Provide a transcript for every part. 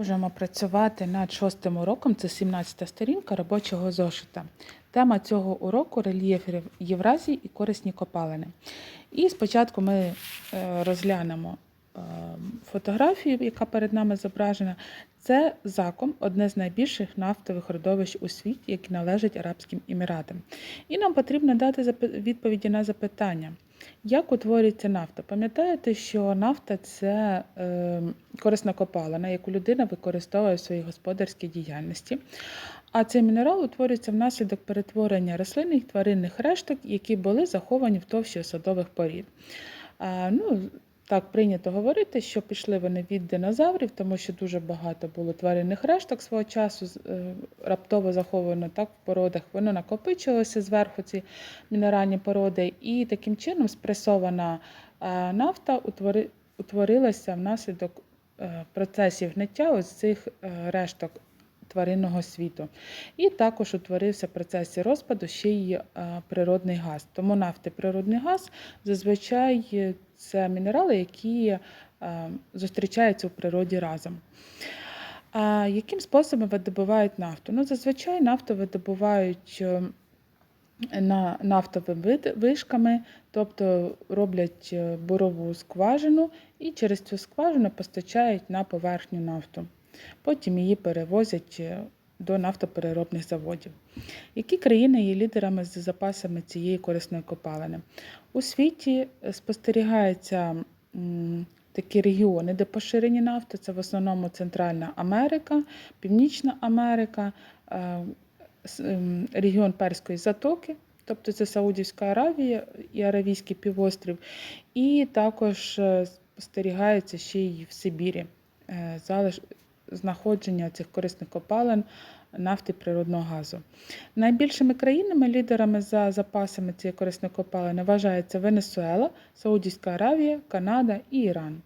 Можемо працювати над шостим уроком, це 17 сторінка робочого зошита. Тема цього уроку рельєф Євразії і корисні копалини. І спочатку ми е, розглянемо фотографію, яка перед нами зображена. Це заком, одне з найбільших нафтових родовищ у світі, які належать Арабським Еміратам. І нам потрібно дати відповіді на запитання. Як утворюється нафта? Пам'ятаєте, що нафта це е, корисна копалина, яку людина використовує в своїй господарській діяльності. А цей мінерал утворюється внаслідок перетворення рослинних тваринних решток, які були заховані в товщі осадових порід. А, ну, так прийнято говорити, що пішли вони від динозаврів, тому що дуже багато було тваринних решток свого часу, е, раптово заховано так в породах. Воно накопичилося зверху ці мінеральні породи, і таким чином спресована е, нафта утвори, утворилася внаслідок е, процесів гниття ось цих решток тваринного світу. І також утворився в процесі розпаду ще й е, природний газ. Тому нафта і природний газ зазвичай це мінерали, які е, зустрічаються у природі разом. А яким способом видобувають нафту? Ну, зазвичай нафту видобувають е, на нафтовими вишками, тобто роблять бурову скважину і через цю скважину постачають на поверхню нафту. Потім її перевозять е, до нафтопереробних заводів. Які країни є лідерами з запасами цієї корисної копалини? У світі е, спостерігаються такі регіони, де поширені нафти. Це в основному Центральна Америка, Північна Америка, е, ем, регіон Перської затоки, тобто це Саудівська Аравія і Аравійський півострів, і також спостерігається ще й в Сибірі. Знаходження цих корисних копалин нафти природного газу. Найбільшими країнами, лідерами за запасами цієї корисної копалини вважаються Венесуела, Саудівська Аравія, Канада і Іран.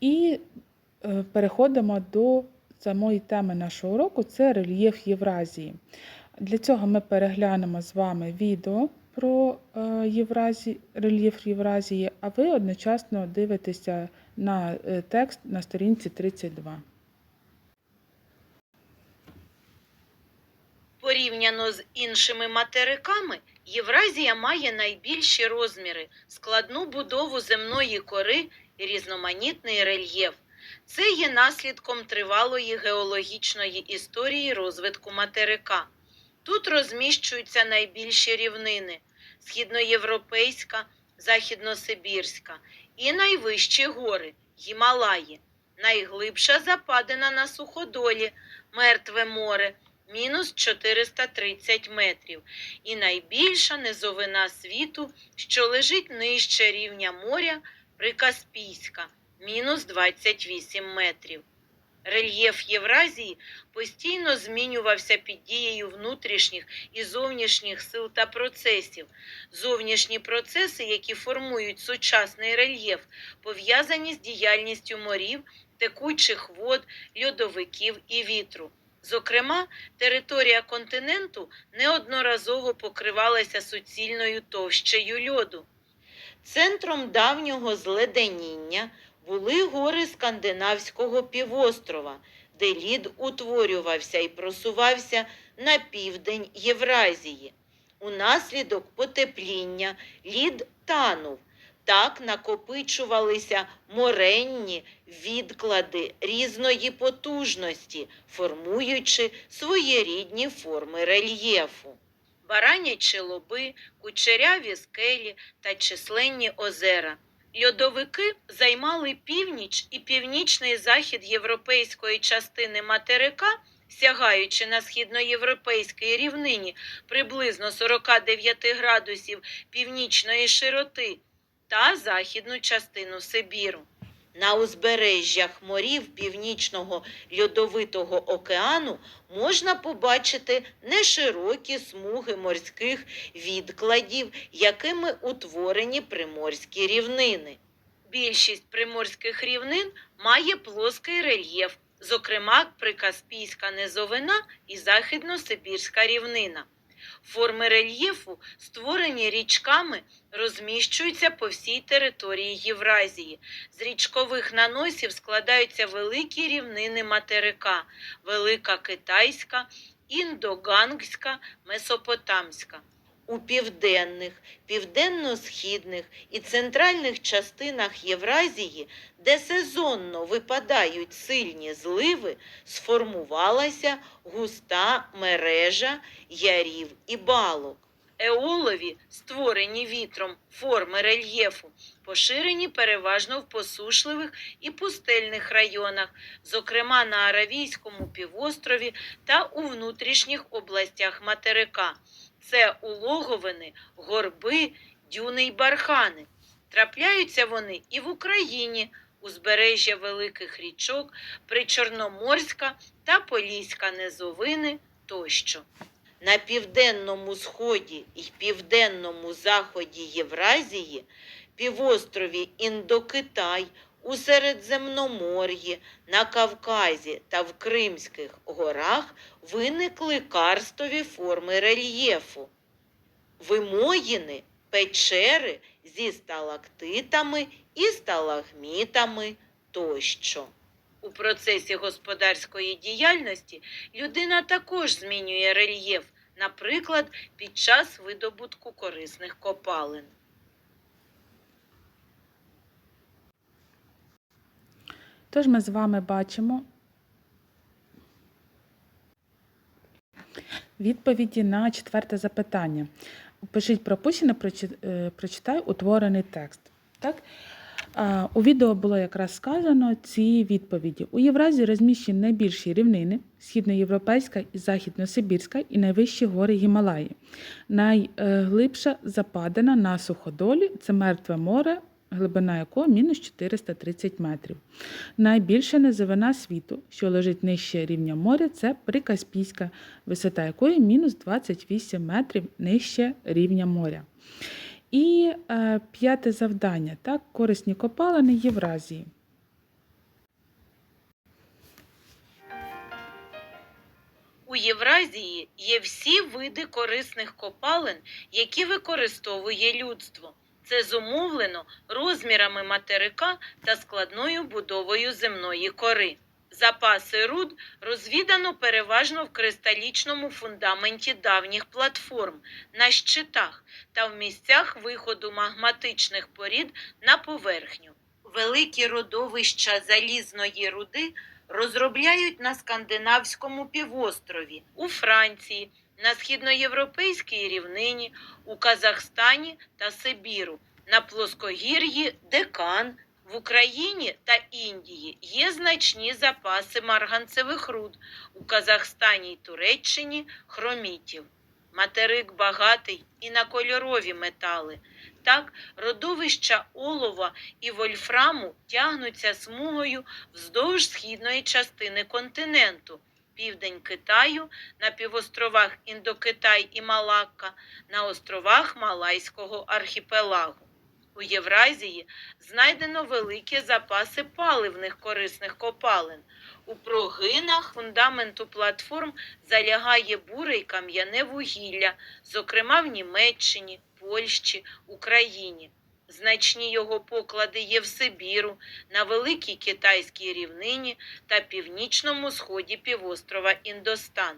І е, переходимо до самої теми нашого уроку це рельєф Євразії. Для цього ми переглянемо з вами відео про е, Євразі, рельєф Євразії, а ви одночасно дивитеся на е, текст на сторінці 32. Порівняно з іншими материками, Євразія має найбільші розміри, складну будову земної кори різноманітний рельєф. Це є наслідком тривалої геологічної історії розвитку материка. Тут розміщуються найбільші рівнини східноєвропейська, західносибірська і найвищі гори Гімалаї, найглибша западина на суходолі, Мертве море мінус 430 метрів, і найбільша низовина світу, що лежить нижче рівня моря Прикаспійська, мінус 28 метрів. Рельєф Євразії постійно змінювався під дією внутрішніх і зовнішніх сил та процесів. Зовнішні процеси, які формують сучасний рельєф, пов'язані з діяльністю морів, текучих вод, льодовиків і вітру. Зокрема, територія континенту неодноразово покривалася суцільною товщею льоду. Центром давнього зледеніння були гори Скандинавського півострова, де лід утворювався і просувався на південь Євразії. Унаслідок потепління лід танув. Так накопичувалися моренні відклади різної потужності, формуючи своєрідні форми рельєфу. Баранячі лоби, кучеряві скелі та численні озера. Льодовики займали північ і північний захід європейської частини материка, сягаючи на східноєвропейській рівнині приблизно 49 градусів північної широти та західну частину Сибіру. На узбережжях морів Північного льодовитого океану можна побачити неширокі смуги морських відкладів, якими утворені приморські рівнини. Більшість приморських рівнин має плоский рельєф, зокрема Прикаспійська низовина і Західно-Сибірська рівнина. Форми рельєфу, створені річками, розміщуються по всій території Євразії. З річкових наносів складаються великі рівнини материка, Велика Китайська, Індогангська, Месопотамська. У південних, південно-східних і центральних частинах Євразії, де сезонно випадають сильні зливи, сформувалася густа мережа ярів і балок. Еолові, створені вітром форми рельєфу, поширені переважно в посушливих і пустельних районах, зокрема на Аравійському півострові та у внутрішніх областях материка. Це улоговини, горби, дюни й бархани. Трапляються вони і в Україні, узбережжя великих річок, Причорноморська та Поліська низовини тощо. На південному сході і південному заході Євразії, півострові Індокитай, у Середземномор'ї, на Кавказі та в Кримських горах виникли карстові форми рельєфу. Вимоїни, печери зі сталактитами і сталагмітами тощо. У процесі господарської діяльності людина також змінює рельєф, наприклад, під час видобутку корисних копалин. Тож ми з вами бачимо відповіді на четверте запитання. Пишіть пропущене, е, прочитай утворений текст. Так? У відео було якраз сказано ці відповіді. У Євразії розміщені найбільші рівнини східноєвропейська і західносибірська і найвищі гори Гімалаї. Найглибша западина на суходолі це Мертве море, глибина якого мінус 430 метрів. Найбільша низовина світу, що лежить нижче рівня моря, це Прикаспійська, висота якої мінус 28 метрів нижче рівня моря. І е, п'яте завдання так, корисні копалини Євразії. У Євразії є всі види корисних копалин, які використовує людство. Це зумовлено розмірами материка та складною будовою земної кори. Запаси руд розвідано переважно в кристалічному фундаменті давніх платформ, на щитах та в місцях виходу магматичних порід на поверхню. Великі родовища залізної руди розробляють на скандинавському півострові, у Франції, на східноєвропейській рівнині, у Казахстані та Сибіру, на плоскогір'ї Декан. В Україні та Індії є значні запаси марганцевих руд, у Казахстані й Туреччині хромітів. Материк багатий і на кольорові метали. Так, родовища олова і вольфраму тягнуться смугою вздовж східної частини континенту, південь Китаю, на півостровах Індокитай і Малакка, на островах Малайського архіпелагу. У Євразії знайдено великі запаси паливних корисних копалин. У прогинах фундаменту платформ залягає буре й кам'яне вугілля, зокрема в Німеччині, Польщі, Україні. Значні його поклади є в Сибіру, на Великій Китайській рівнині та північному сході півострова Індостан.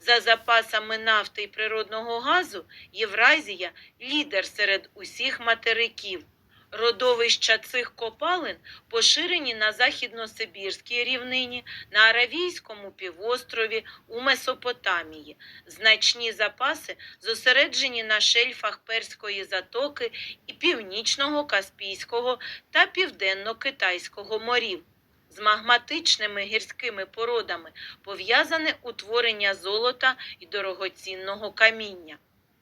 За запасами нафти і природного газу Євразія лідер серед усіх материків. Родовища цих копалин поширені на західносибірській рівнині, на Аравійському півострові, у Месопотамії. Значні запаси зосереджені на шельфах Перської затоки і Північного, Каспійського та Південно-Китайського морів. З магматичними гірськими породами пов'язане утворення золота і дорогоцінного каміння.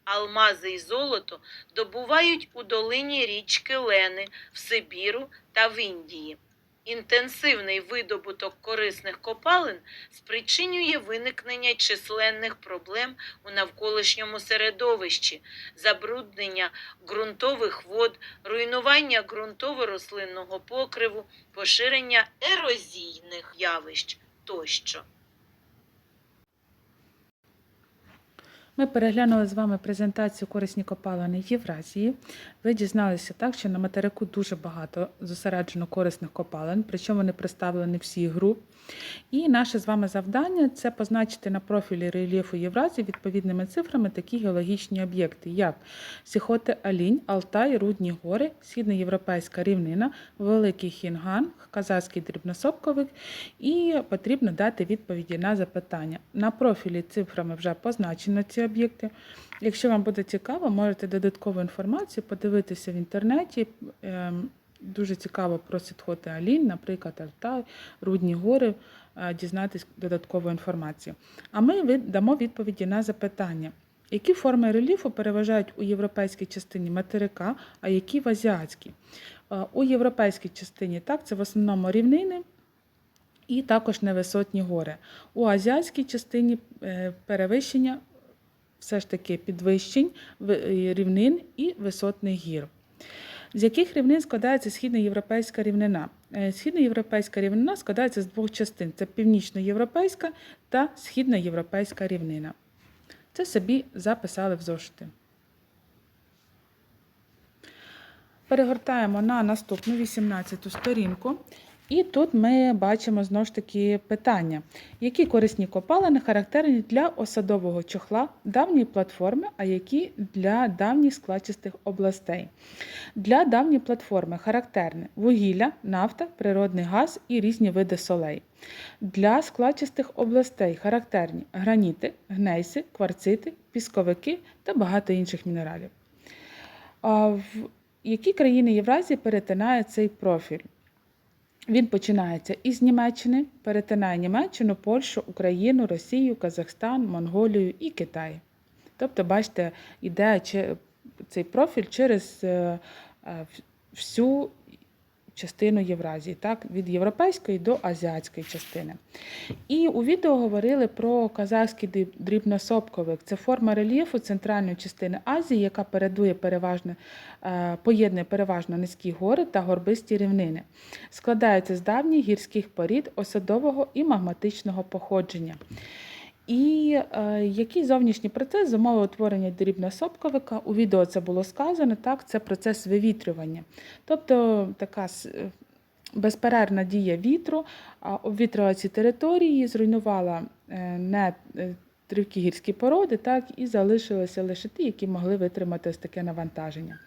Алмази і золото добувають у долині річки Лени в Сибіру та в Індії. Інтенсивний видобуток корисних копалин спричинює виникнення численних проблем у навколишньому середовищі, забруднення ґрунтових вод, руйнування ґрунтово-рослинного покриву, поширення ерозійних явищ тощо. Ми переглянули з вами презентацію корисні копалини Євразії. Ви дізналися так, що на материку дуже багато зосереджено корисних копалин, причому вони представлені всі груп. І наше з вами завдання це позначити на профілі рельєфу Євразії відповідними цифрами такі геологічні об'єкти, як Сіхоти Алінь, Алтай, Рудні гори, Східноєвропейська рівнина, Великий Хінган, Казахський дрібносопковик. І потрібно дати відповіді на запитання. На профілі цифрами вже позначено ці об'єкти. Якщо вам буде цікаво, можете додаткову інформацію подивитися в інтернеті. Ем, Дуже цікаво про Сітхоти Алін, наприклад, Алтай, Рудні гори, е, дізнатись додаткову інформацію. А ми дамо відповіді на запитання. Які форми рельєфу переважають у європейській частині материка, а які в азіатській? Е, У європейській частині так, це в основному рівнини і також невисотні гори. У азіатській частині е, перевищення все ж таки підвищень е, рівнин і висотних гір. З яких рівнин складається східноєвропейська рівнина? Е, Східноєвропейська рівнина складається з двох частин: це північноєвропейська та східноєвропейська рівнина. Це собі записали в зошити. Перегортаємо на наступну 18 сторінку. І тут ми бачимо знову ж таки питання, які корисні копалини характерні для осадового чохла давньої платформи, а які для давніх складчастих областей. Для давньої платформи характерні вугілля, нафта, природний газ і різні види солей. Для складчастих областей характерні граніти, гнейси, кварцити, пісковики та багато інших мінералів. В які країни Євразії перетинає цей профіль? Він починається із Німеччини, перетинає Німеччину, Польщу, Україну, Росію, Казахстан, Монголію і Китай. Тобто, бачите, іде цей профіль через е, е, всю частину Євразії, так, від європейської до азіатської частини. І у відео говорили про казахський дрібносопковик. Це форма рельєфу центральної частини Азії, яка передує переважно, е, поєднує переважно низькі гори та горбисті рівнини. Складається з давніх гірських порід осадового і магматичного походження. І е, який зовнішній процес зумовив утворення дрібносопковика? У відео це було сказано, так, це процес вивітрювання. Тобто така е, безперервна дія вітру обвітрила ці території, зруйнувала е, не е, тривкі гірські породи, так, і залишилися лише ті, які могли витримати ось таке навантаження.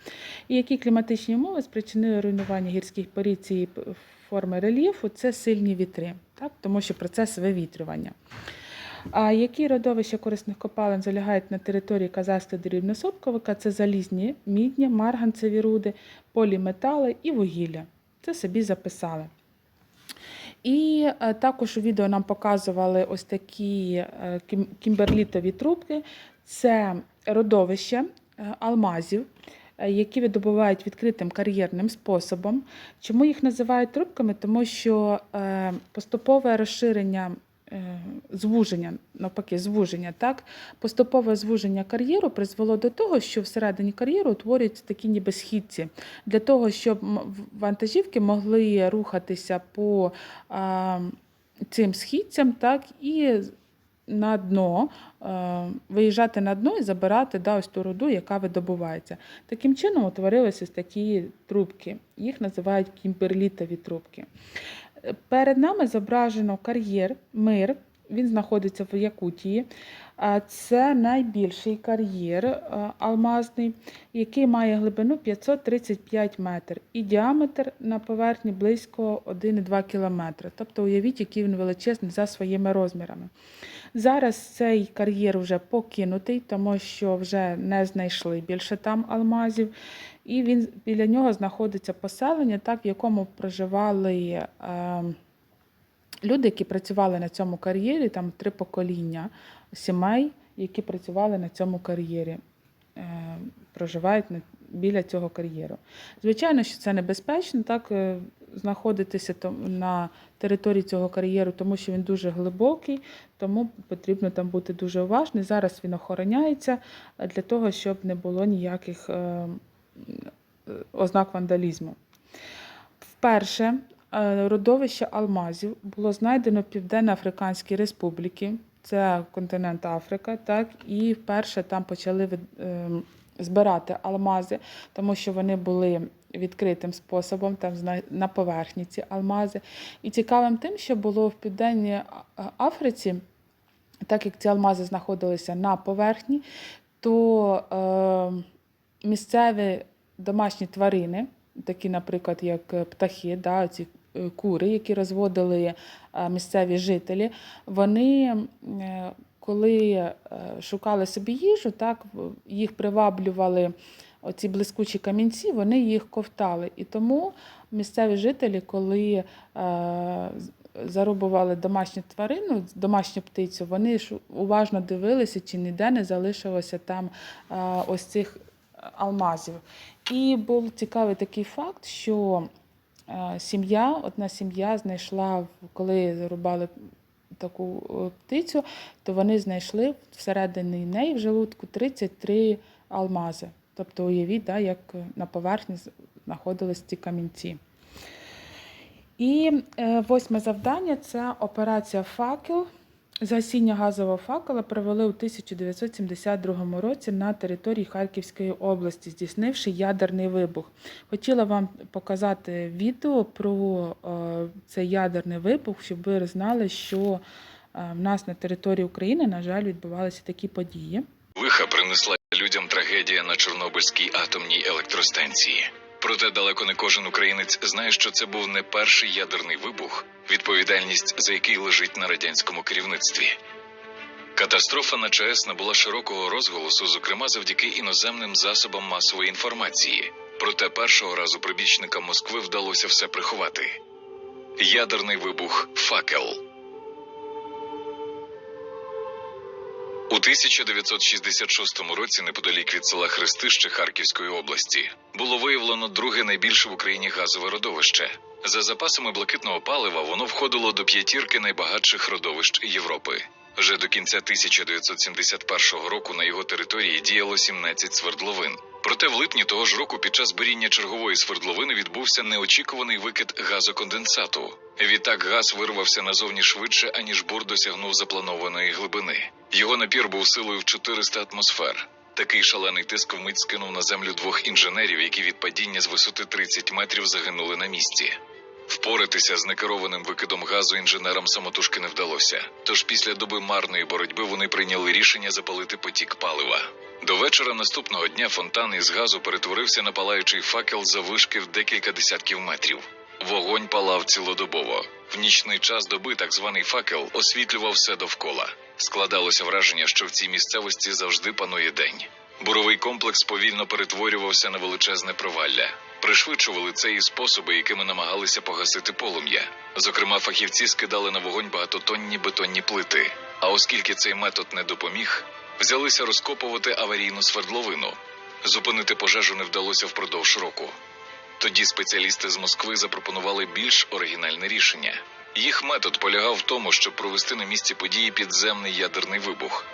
І які кліматичні умови спричинили руйнування гірських порід цієї форми рельєфу? Це сильні вітри, так, тому що процес вивітрювання. А які родовища корисних копалин залягають на території казахського дрібносопковика? Це залізні, мідні, марганцеві руди, поліметали і вугілля. Це собі записали. І е, також у відео нам показували ось такі е, кімберлітові трубки. Це родовище е, алмазів, які видобувають відкритим кар'єрним способом. Чому їх називають трубками? Тому що поступове розширення. Е, Звуження, навпаки, звуження, так, поступове звуження кар'єру призвело до того, що всередині кар'єру утворюються такі ніби східці, для того, щоб вантажівки могли рухатися по а, цим східцям, так, і на дно, е, виїжджати на дно і забирати да, ось ту руду, яка видобувається. Таким чином утворилися такі трубки. Їх називають кімберлітові трубки. Перед нами зображено кар'єр Мир. Він знаходиться в Якутії. Це найбільший кар'єр е, алмазний, який має глибину 535 метрів і діаметр на поверхні близько 1,2 км. Тобто уявіть, який він величезний за своїми розмірами. Зараз цей кар'єр вже покинутий, тому що вже не знайшли більше там алмазів. І він біля нього знаходиться поселення, так, в якому проживали е, люди, які працювали на цьому кар'єрі, там три покоління сімей, які працювали на цьому кар'єрі, е, проживають біля цього кар'єру. Звичайно, що це небезпечно, так е, знаходитися на території цього кар'єру, тому що він дуже глибокий, тому потрібно там бути дуже уважним. Зараз він охороняється е, для того, щоб не було ніяких е, е, ознак вандалізму. Вперше е, родовище алмазів було знайдено в Південно-Африканській Республіці це континент Африка, так, і вперше там почали ем, збирати алмази, тому що вони були відкритим способом, там на поверхні ці алмази. І цікавим тим, що було в Південній Африці, так як ці алмази знаходилися на поверхні, то е, місцеві домашні тварини, такі, наприклад, як е, птахи, да, ці е, кури, які розводили е, місцеві жителі, вони, коли шукали собі їжу, так, їх приваблювали оці блискучі камінці, вони їх ковтали. І тому місцеві жителі, коли зарубували домашню тварину, домашню птицю, вони ж уважно дивилися, чи ніде не залишилося там ось цих алмазів. І був цікавий такий факт, що е, сім'я, одна сім'я знайшла, коли зарубали таку е, птицю, то вони знайшли всередині неї в желудку 33 алмази. Тобто уявіть, да, як на поверхні знаходились ці камінці. І е, восьме завдання це операція Факел. Гасіння газового факела провели у 1972 році на території Харківської області, здійснивши ядерний вибух. Хотіла вам показати відео про е, цей ядерний вибух, щоб ви знали, що е, в нас на території України, на жаль, відбувалися такі події. Лиха принесла людям трагедія на Чорнобильській атомній електростанції. Проте далеко не кожен українець знає, що це був не перший ядерний вибух, відповідальність за який лежить на радянському керівництві. Катастрофа на ЧАЕС набула широкого розголосу, зокрема завдяки іноземним засобам масової інформації. Проте першого разу прибічникам Москви вдалося все приховати. Ядерний вибух факел. У 1966 році, неподалік від села Хрестище Харківської області, було виявлено друге найбільше в Україні газове родовище. За запасами блакитного палива воно входило до п'ятірки найбагатших родовищ Європи. Вже до кінця 1971 року на його території діяло 17 свердловин. Проте в липні того ж року під час буріння чергової свердловини відбувся неочікуваний викид газоконденсату. Відтак газ вирвався назовні швидше, аніж бур досягнув запланованої глибини. Його напір був силою в 400 атмосфер. Такий шалений тиск вмить скинув на землю двох інженерів, які від падіння з висоти 30 метрів загинули на місці. Впоратися з некерованим викидом газу інженерам самотужки не вдалося. Тож після доби марної боротьби вони прийняли рішення запалити потік палива. До вечора наступного дня фонтан із газу перетворився на палаючий факел заввишки в декілька десятків метрів. Вогонь палав цілодобово. В нічний час доби так званий факел освітлював все довкола. Складалося враження, що в цій місцевості завжди панує день. Буровий комплекс повільно перетворювався на величезне провалля. Пришвидшували це і способи, якими намагалися погасити полум'я. Зокрема, фахівці скидали на вогонь багатотонні бетонні плити. А оскільки цей метод не допоміг, взялися розкопувати аварійну свердловину. Зупинити пожежу не вдалося впродовж року. Тоді спеціалісти з Москви запропонували більш оригінальне рішення. Їх метод полягав в тому, щоб провести на місці події підземний ядерний вибух.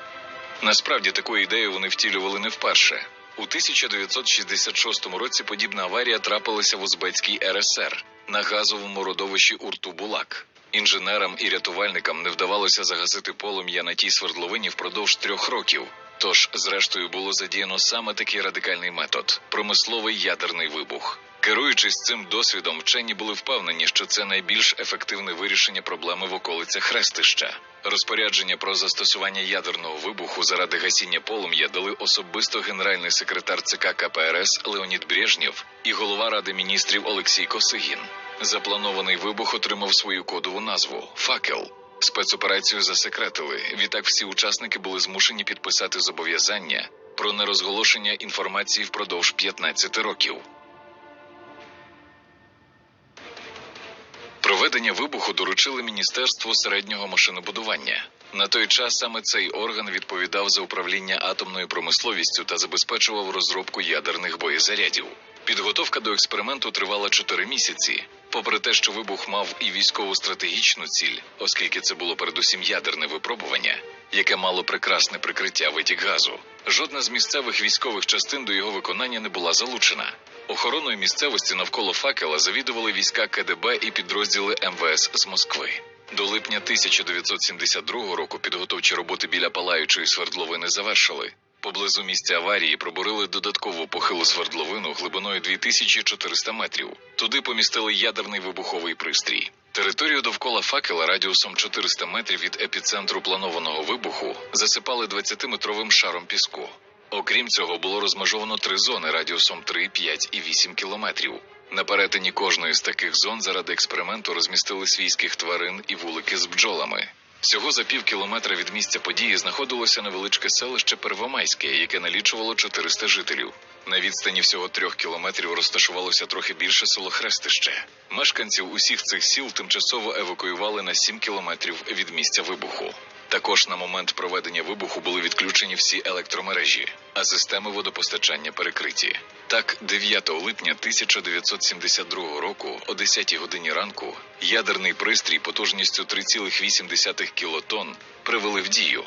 Насправді таку ідею вони втілювали не вперше. У 1966 році подібна аварія трапилася в Узбецькій РСР на газовому родовищі Урту-Булак. Інженерам і рятувальникам не вдавалося загасити полум'я на тій свердловині впродовж трьох років. Тож, зрештою, було задіяно саме такий радикальний метод промисловий ядерний вибух. Керуючись цим досвідом, вчені були впевнені, що це найбільш ефективне вирішення проблеми в околицях хрестища. Розпорядження про застосування ядерного вибуху заради гасіння полум'я дали особисто генеральний секретар ЦК КПРС Леонід Брежнєв і голова Ради міністрів Олексій Косигін. Запланований вибух отримав свою кодову назву факел. Спецоперацію засекретили. Відтак всі учасники були змушені підписати зобов'язання про нерозголошення інформації впродовж 15 років. Проведення вибуху доручили Міністерству середнього машинобудування. На той час саме цей орган відповідав за управління атомною промисловістю та забезпечував розробку ядерних боєзарядів. Підготовка до експерименту тривала 4 місяці. Попри те, що вибух мав і військову стратегічну ціль, оскільки це було передусім ядерне випробування, яке мало прекрасне прикриття витік газу. Жодна з місцевих військових частин до його виконання не була залучена. Охороною місцевості навколо факела завідували війська КДБ і підрозділи МВС з Москви. До липня 1972 року підготовчі роботи біля палаючої свердловини завершили. Поблизу місця аварії пробурили додаткову похилу свердловину глибиною 2400 метрів. Туди помістили ядерний вибуховий пристрій. Територію довкола факела радіусом 400 метрів від епіцентру планованого вибуху засипали 20-метровим шаром піску. Окрім цього, було розмежовано три зони радіусом 3, 5 і 8 кілометрів. На перетині кожної з таких зон заради експерименту розмістили свійських тварин і вулики з бджолами. Всього за пів кілометра від місця події знаходилося невеличке селище Первомайське, яке налічувало 400 жителів. На відстані всього трьох кілометрів розташувалося трохи більше село Хрестище. Мешканців усіх цих сіл тимчасово евакуювали на 7 кілометрів від місця вибуху. Також на момент проведення вибуху були відключені всі електромережі, а системи водопостачання перекриті. Так, 9 липня 1972 року, о 10 годині ранку, ядерний пристрій потужністю 3,8 кілотон привели в дію,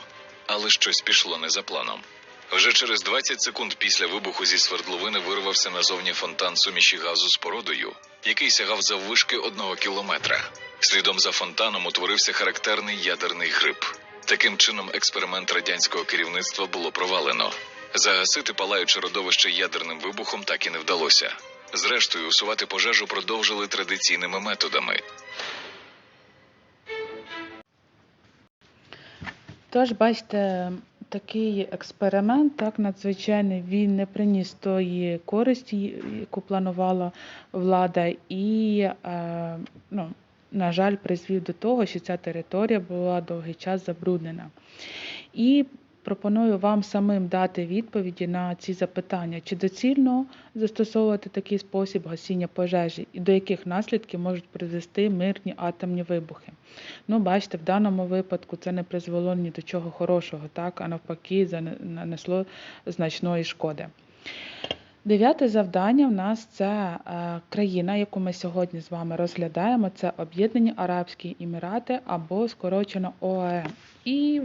але щось пішло не за планом. Вже через 20 секунд після вибуху зі свердловини вирвався назовні фонтан суміші газу з породою, який сягав заввишки одного кілометра. Слідом за фонтаном утворився характерний ядерний гриб. Таким чином, експеримент радянського керівництва було провалено. Загасити палаюче родовище ядерним вибухом так і не вдалося. Зрештою, усувати пожежу продовжили традиційними методами. Тож, бачите, такий експеримент, так, надзвичайний, він не приніс тої користі, яку планувала влада, і, е, ну, на жаль, призвів до того, що ця територія була довгий час забруднена. І пропоную вам самим дати відповіді на ці запитання, чи доцільно застосовувати такий спосіб гасіння пожежі, і до яких наслідків можуть призвести мирні атомні вибухи. Ну, бачите, в даному випадку це не призвело ні до чого хорошого, так, а навпаки, зане- нанесло значної шкоди. Дев'яте завдання в нас це е, країна, яку ми сьогодні з вами розглядаємо. Це Об'єднані Арабські Емірати або скорочено ОАЕ. І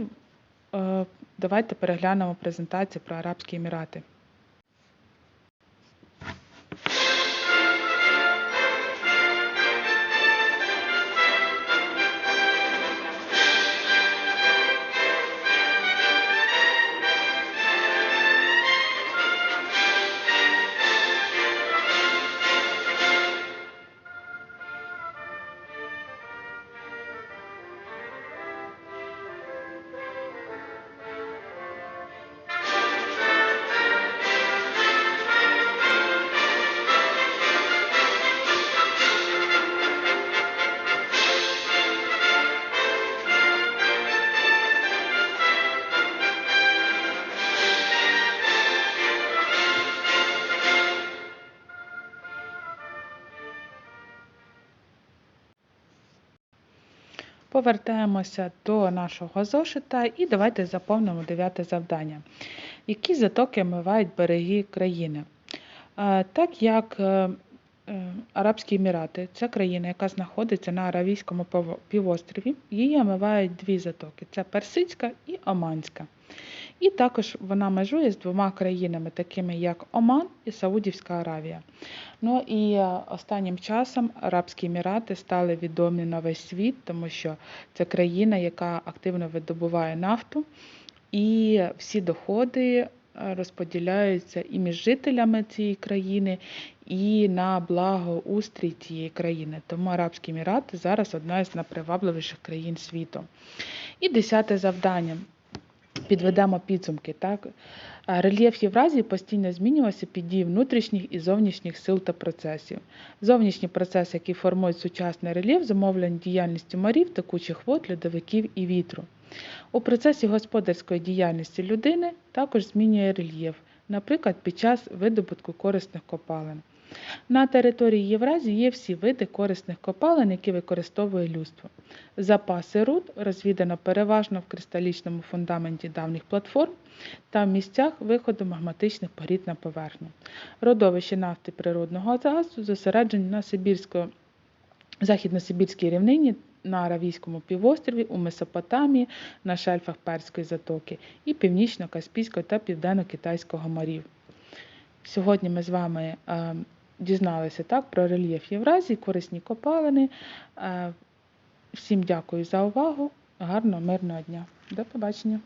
е, давайте переглянемо презентацію про Арабські Емірати. Повертаємося до нашого зошита і давайте заповнимо дев'яте завдання. Які затоки омивають береги країни? Так як е, е, Арабські Емірати це країна, яка знаходиться на Аравійському півострові, її омивають дві затоки: це Персидська і Оманська. І також вона межує з двома країнами, такими як Оман і Саудівська Аравія. Ну і е, останнім часом Арабські Емірати стали відомі на весь світ, тому що це країна, яка активно видобуває нафту, і всі доходи е, розподіляються і між жителями цієї країни, і на благоустрій цієї країни. Тому Арабські Емірати зараз одна з найпривабливіших країн світу. І десяте завдання. Підведемо підсумки. Так? Рельєф Євразії постійно змінювався під дією внутрішніх і зовнішніх сил та процесів. Зовнішні процеси, які формують сучасний рельєф, зумовлені діяльністю морів, текучих вод, льодовиків і вітру. У процесі господарської діяльності людини також змінює рельєф, наприклад, під час видобутку корисних копалин. На території Євразії є всі види корисних копалин, які використовує людство. Запаси руд розвідано переважно в кристалічному фундаменті давніх платформ та в місцях виходу магматичних порід на поверхню. Родовища нафти природного газу зосереджені на Сибірсько західно-сибірській рівнині, на Аравійському півострові, у Месопотамії, на шельфах Перської затоки і північно-Каспійського та південно-китайського морів. Сьогодні ми з вами е, дізналися так, про рельєф Євразії, корисні копалини. Е, Всім дякую за увагу. Гарного, мирного дня. До побачення.